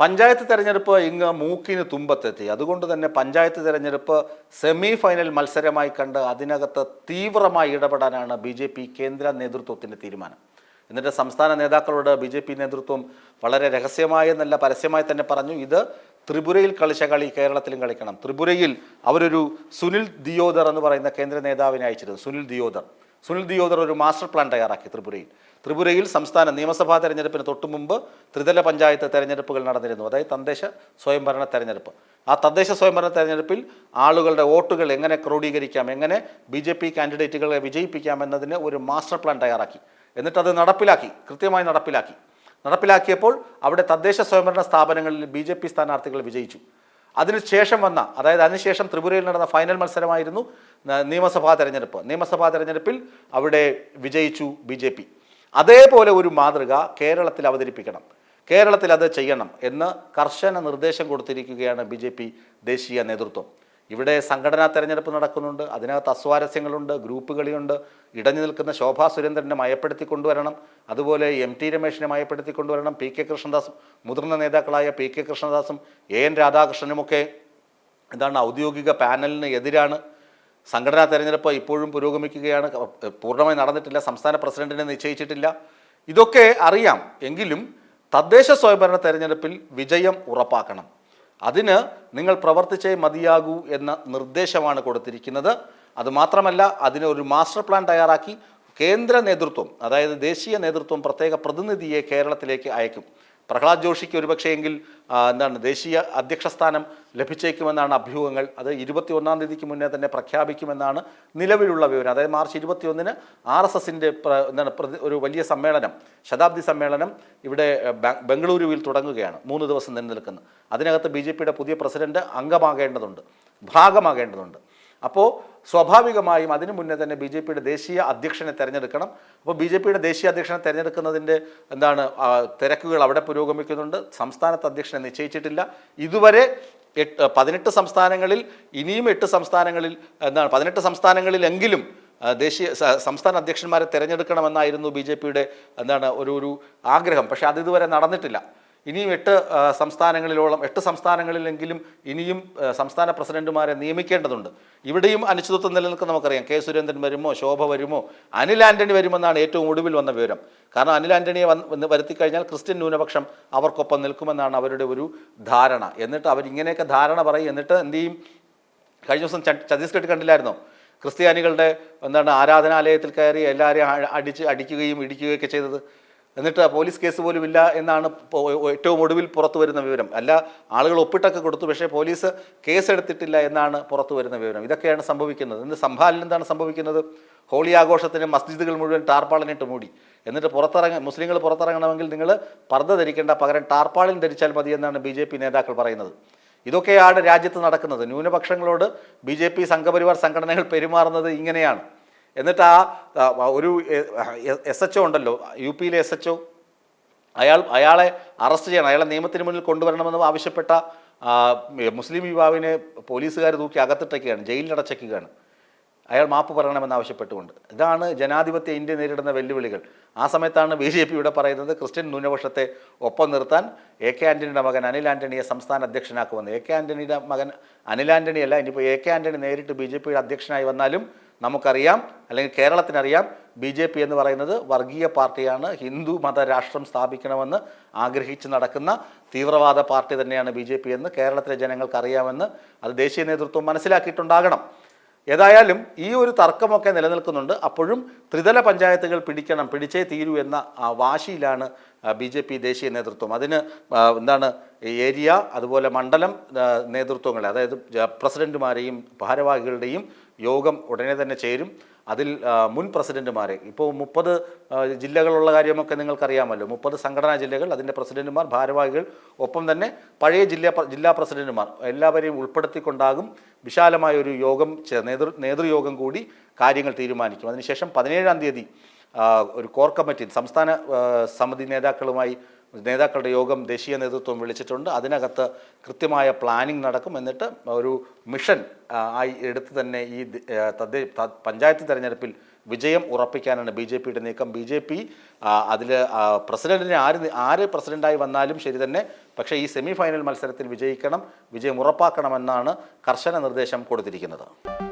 പഞ്ചായത്ത് തെരഞ്ഞെടുപ്പ് ഇങ്ങ് മൂക്കിന് തുമ്പത്തെത്തി. അതുകൊണ്ട് തന്നെ പഞ്ചായത്ത് തെരഞ്ഞെടുപ്പ് സെമി ഫൈനൽ മത്സരമായി കണ്ട് അതിനകത്ത് തീവ്രമായി ഇടപെടാനാണ് ബി ജെ പി കേന്ദ്ര നേതൃത്വത്തിന്റെ തീരുമാനം. എന്നിട്ട് സംസ്ഥാന നേതാക്കളോട് ബി ജെ പി നേതൃത്വം വളരെ രഹസ്യമായി എന്നല്ല പരസ്യമായി തന്നെ പറഞ്ഞു ഇത് ത്രിപുരയിൽ കളിച്ച കളി കേരളത്തിലും കളിക്കണം. ത്രിപുരയിൽ അവരൊരു സുനിൽ ദിയോദർ എന്ന് പറയുന്ന കേന്ദ്ര നേതാവിനെ അയച്ചിരുന്നു സുനിൽ ദിയോദർ. സുനിൽ ദിയോദർ ഒരു മാസ്റ്റർ പ്ലാൻ തയ്യാറാക്കി ത്രിപുരയിൽ. ത്രിപുരയിൽ സംസ്ഥാന നിയമസഭാ തെരഞ്ഞെടുപ്പിന് തൊട്ടു മുമ്പ് ത്രിതല പഞ്ചായത്ത് തെരഞ്ഞെടുപ്പുകൾ നടന്നിരുന്നു. അതായത് തദ്ദേശ സ്വയംഭരണ തെരഞ്ഞെടുപ്പ്. ആ തദ്ദേശ സ്വയംഭരണ തെരഞ്ഞെടുപ്പിൽ ആളുകളുടെ വോട്ടുകൾ എങ്ങനെ ക്രോഡീകരിക്കാം എങ്ങനെ ബി ജെ പി കാൻഡിഡേറ്റുകളെ വിജയിപ്പിക്കാം എന്നതിന് ഒരു മാസ്റ്റർ പ്ലാൻ തയ്യാറാക്കി. എന്നിട്ടത് നടപ്പിലാക്കി കൃത്യമായി നടപ്പിലാക്കി. നടപ്പിലാക്കിയപ്പോൾ അവിടെ തദ്ദേശ സ്വയംഭരണ സ്ഥാപനങ്ങളിൽ ബി ജെ പി സ്ഥാനാർത്ഥികൾ വിജയിച്ചു. അതിനുശേഷം വന്ന അതായത് അതിനുശേഷം ത്രിപുരയിൽ നടന്ന ഫൈനൽ മത്സരമായിരുന്നു നിയമസഭാ തെരഞ്ഞെടുപ്പ്. നിയമസഭാ തെരഞ്ഞെടുപ്പിൽ അവിടെ വിജയിച്ചു ബി ജെ പി. അതേപോലെ ഒരു മാതൃക കേരളത്തിൽ അവതരിപ്പിക്കണം. കേരളത്തിൽ അത് ചെയ്യണം എന്ന് കർശന നിർദ്ദേശം കൊടുത്തിരിക്കുകയാണ് ബി ദേശീയ നേതൃത്വം. ഇവിടെ സംഘടനാ തെരഞ്ഞെടുപ്പ് നടക്കുന്നുണ്ട്. അതിനകത്ത് അസ്വാരസ്യങ്ങളുണ്ട് ഗ്രൂപ്പ് കളിയുണ്ട്. ഇടഞ്ഞു നിൽക്കുന്ന ശോഭാ സുരേന്ദ്രനെ മയപ്പെടുത്തി കൊണ്ടുവരണം. അതുപോലെ എം ടി രമേശിനെ മയപ്പെടുത്തി കൊണ്ടുവരണം. പി കെ കൃഷ്ണദാസും മുതിർന്ന നേതാക്കളായ പി കെ കൃഷ്ണദാസും എ എൻ രാധാകൃഷ്ണനുമൊക്കെ എന്താണ് ഔദ്യോഗിക പാനലിന് എതിരാണ്. സംഘടനാ തെരഞ്ഞെടുപ്പ് ഇപ്പോഴും പുരോഗമിക്കുകയാണ്. പൂർണമായി നടന്നിട്ടില്ല. സംസ്ഥാന പ്രസിഡന്റിനെ നിശ്ചയിച്ചിട്ടില്ല. ഇതൊക്കെ അറിയാം. എങ്കിലും തദ്ദേശ സ്വയംഭരണ തെരഞ്ഞെടുപ്പിൽ വിജയം ഉറപ്പാക്കണം. അതിന് നിങ്ങൾ പ്രവർത്തിച്ചേ മതിയാകൂ എന്ന നിർദ്ദേശമാണ് കൊടുത്തിരിക്കുന്നത്. അതുമാത്രമല്ല അതിന് ഒരു മാസ്റ്റർ പ്ലാൻ തയ്യാറാക്കി കേന്ദ്ര നേതൃത്വം അതായത് ദേശീയ നേതൃത്വം പ്രത്യേക പ്രതിനിധിയെ കേരളത്തിലേക്ക് അയക്കും. പ്രഹ്ലാദ് ജോഷിക്ക് ഒരുപക്ഷെയെങ്കിൽ ആ, എന്താണ് ദേശീയ അധ്യക്ഷ സ്ഥാനം ലഭിച്ചേക്കുമെന്നാണ് അഭ്യൂഹങ്ങൾ. അത് ഇരുപത്തി ഒന്നാം തീയതിക്ക് മുന്നേ തന്നെ പ്രഖ്യാപിക്കുമെന്നാണ് നിലവിലുള്ള വിവരം. അതായത് മാർച്ച് ഇരുപത്തിയൊന്നിന് ആർ എസ് എസിന്റെ എന്താണ് ഒരു വലിയ സമ്മേളനം ശതാബ്ദി സമ്മേളനം ഇവിടെ ബംഗളൂരുവിൽ തുടങ്ങുകയാണ്. മൂന്ന് ദിവസം നിലനിൽക്കുന്നത് നിൽക്കുന്നു അതിനകത്ത് ബി പുതിയ പ്രസിഡന്റ് അംഗമാകേണ്ടതുണ്ട് ഭാഗമാകേണ്ടതുണ്ട്. അപ്പോൾ സ്വാഭാവികമായും അതിനു മുന്നേ തന്നെ ബി ജെ പിയുടെ ദേശീയ അധ്യക്ഷനെ തിരഞ്ഞെടുക്കണം. അപ്പോൾ ബി ജെ പിയുടെ ദേശീയ അധ്യക്ഷനെ തിരഞ്ഞെടുക്കുന്നതിന്റെ എന്താണ് തിരക്കുകൾ അവിടെ പുരോഗമിക്കുന്നുണ്ട്. സംസ്ഥാനത്ത് അധ്യക്ഷനെ നിശ്ചയിച്ചിട്ടില്ല. ഇതുവരെ എട്ട് പതിനെട്ട് സംസ്ഥാനങ്ങളിൽ ഇനിയും എട്ട് സംസ്ഥാനങ്ങളിൽ എന്താണ് പതിനെട്ട് സംസ്ഥാനങ്ങളിലെങ്കിലും ദേശീയ സംസ്ഥാന അധ്യക്ഷന്മാരെ തിരഞ്ഞെടുക്കണമെന്നായിരുന്നു ബി ജെ പിയുടെ എന്താണ് ഒരു ഒരു ആഗ്രഹം. പക്ഷേ അത് ഇതുവരെ നടന്നിട്ടില്ല. ഇനിയും എട്ട് സംസ്ഥാനങ്ങളിലോളം എട്ട് സംസ്ഥാനങ്ങളിലെങ്കിലും ഇനിയും സംസ്ഥാന പ്രസിഡന്റുമാരെ നിയമിക്കേണ്ടതുണ്ട്. ഇവിടെയും അനിശ്ചിതത്വം നിലനിൽക്കുന്ന നമുക്കറിയാം. കെ സുരേന്ദ്രൻ വരുമോ ശോഭ വരുമോ? അനിൽ ആന്റണി വരുമെന്നാണ് ഏറ്റവും ഒടുവിൽ വന്ന വിവരം. കാരണം അനിൽ ആന്റണിയെ വന്ന് വരുത്തി വരുത്തിക്കഴിഞ്ഞാൽ ക്രിസ്ത്യൻ ന്യൂനപക്ഷം അവർക്കൊപ്പം നിൽക്കുമെന്നാണ് അവരുടെ ഒരു ധാരണ. എന്നിട്ട് അവരിങ്ങനെയൊക്കെ ധാരണ പറയും. എന്നിട്ട് എന്ത് ചെയ്യും? കഴിഞ്ഞ ദിവസം ഛത്തീസ്ഗഡ് കണ്ടില്ലായിരുന്നോ? ക്രിസ്ത്യാനികളുടെ എന്താണ് ആരാധനാലയത്തിൽ കയറി എല്ലാവരെയും അടിച്ച് അടിക്കുകയും ഇടിക്കുകയൊക്കെ ചെയ്തത്. എന്നിട്ട് പോലീസ് കേസ് പോലും ഇല്ല എന്നാണ് ഏറ്റവും ഒടുവിൽ പുറത്തു വരുന്ന വിവരം. അല്ല ആളുകൾ ഒപ്പിട്ടൊക്കെ കൊടുത്തു പക്ഷേ പോലീസ് കേസെടുത്തിട്ടില്ല എന്നാണ് പുറത്തു വരുന്ന വിവരം. ഇതൊക്കെയാണ് സംഭവിക്കുന്നത്. ഇന്ന് സംഭാലിൽ എന്താണ് സംഭവിക്കുന്നത്? ഹോളി ആഘോഷത്തിന് മസ്ജിദുകൾ മുഴുവൻ ടാർപ്പാളിനിട്ട് മൂടി. എന്നിട്ട് പുറത്തിറങ്ങ മുസ്ലിങ്ങൾ പുറത്തിറങ്ങണമെങ്കിൽ നിങ്ങൾ പർദ്ദ ധരിക്കേണ്ട പകരം ടാർപ്പാളിൻ ധരിച്ചാൽ മതി എന്നാണ് ബി നേതാക്കൾ പറയുന്നത്. ഇതൊക്കെയാണ് രാജ്യത്ത് നടക്കുന്നത്. ന്യൂനപക്ഷങ്ങളോട് ബി ജെ പി സംഘപരിവാർ സംഘടനകൾ പെരുമാറുന്നത് ഇങ്ങനെയാണ്. എന്നിട്ട് ആ ഒരു എസ് എച്ച് ഉണ്ടല്ലോ യു പിയിലെ എസ് എച്ച് അയാൾ അയാളെ അറസ്റ്റ് ചെയ്യണം അയാളെ നിയമത്തിന് മുന്നിൽ കൊണ്ടുവരണമെന്ന് ആവശ്യപ്പെട്ട മുസ്ലിം യുവാവിനെ പോലീസുകാർ തൂക്കി അകത്തിട്ടൊക്കെയാണ് ജയിലിലടച്ചേക്കുകയാണ് അയാൾ മാപ്പ് പറയണമെന്ന് ആവശ്യപ്പെട്ടുകൊണ്ട്. ഇതാണ് ജനാധിപത്യ ഇന്ത്യ നേരിടുന്ന വെല്ലുവിളികൾ. ആ സമയത്താണ് ബി ജെ പി ഇവിടെ പറയുന്നത് ക്രിസ്ത്യൻ ന്യൂനപക്ഷത്തെ ഒപ്പം നിർത്താൻ എ കെ ആന്റണിയുടെ മകൻ അനിൽ ആന്റണിയെ സംസ്ഥാന അധ്യക്ഷനാക്കുമെന്ന്. എ കെ ആന്റണിയുടെ മകൻ അനിൽ ആന്റണിയല്ല ഇനിയിപ്പോൾ എ കെ ആന്റണി നേരിട്ട് ബി ജെ പിയുടെ അധ്യക്ഷനായി വന്നാലും നമുക്കറിയാം അല്ലെങ്കിൽ കേരളത്തിനറിയാം ബി ജെ പി എന്ന് പറയുന്നത് വർഗീയ പാർട്ടിയാണ് ഹിന്ദു മത രാഷ്ട്രം സ്ഥാപിക്കണമെന്ന് ആഗ്രഹിച്ച് നടക്കുന്ന തീവ്രവാദ പാർട്ടി തന്നെയാണ് ബി ജെ പി എന്ന് കേരളത്തിലെ ജനങ്ങൾക്ക് അറിയാമെന്ന് അത് ദേശീയ നേതൃത്വം മനസ്സിലാക്കിയിട്ടുണ്ടാകണം. ഏതായാലും ഈ ഒരു തർക്കമൊക്കെ നിലനിൽക്കുന്നുണ്ട്. അപ്പോഴും ത്രിതല പഞ്ചായത്തുകൾ പിടിക്കണം പിടിച്ചേ തീരൂ എന്ന വാശിയിലാണ് ബി ജെ പി ദേശീയ നേതൃത്വം. അതിന് എന്താണ് ഏരിയ അതുപോലെ മണ്ഡലം നേതൃത്വങ്ങളെ അതായത് പ്രസിഡന്റുമാരെയും ഭാരവാഹികളുടെയും യോഗം ഉടനെ തന്നെ ചേരും. അതിൽ മുൻ പ്രസിഡന്റുമാരെ ഇപ്പോൾ മുപ്പത് ജില്ലകളുള്ള കാര്യമൊക്കെ നിങ്ങൾക്കറിയാമല്ലോ. മുപ്പത് സംഘടനാ ജില്ലകൾ അതിന്റെ പ്രസിഡന്റുമാർ ഭാരവാഹികൾ ഒപ്പം തന്നെ പഴയ ജില്ലാ ജില്ലാ പ്രസിഡന്റുമാർ എല്ലാവരെയും ഉൾപ്പെടുത്തിക്കൊണ്ടാകും വിശാലമായ ഒരു യോഗം നേതൃ നേതൃയോഗം കൂടി കാര്യങ്ങൾ തീരുമാനിക്കും. അതിനുശേഷം പതിനേഴാം തീയതി ഒരു കോർ കമ്മിറ്റി സംസ്ഥാന സമിതി നേതാക്കളുമായി നേതാക്കളുടെ യോഗം ദേശീയ നേതൃത്വം വിളിച്ചിട്ടുണ്ട്. അതിനകത്ത് കൃത്യമായ പ്ലാനിംഗ് നടക്കും. എന്നിട്ട് ഒരു മിഷൻ ആയി എടുത്ത് തന്നെ ഈ ദ- തദ്ദേ പഞ്ചായത്ത് തെരഞ്ഞെടുപ്പിൽ വിജയം ഉറപ്പിക്കാനാണ് ബി ജെ പിയുടെ നീക്കം. ബി ജെ പി അതിൽ പ്രസിഡന്റിനെ ആര് ആര് പ്രസിഡന്റായി വന്നാലും ശരി തന്നെ. പക്ഷേ ഈ സെമി ഫൈനൽ മത്സരത്തിൽ വിജയിക്കണം വിജയം ഉറപ്പാക്കണമെന്നാണ് കർശന നിർദ്ദേശം കൊടുത്തിരിക്കുന്നത്.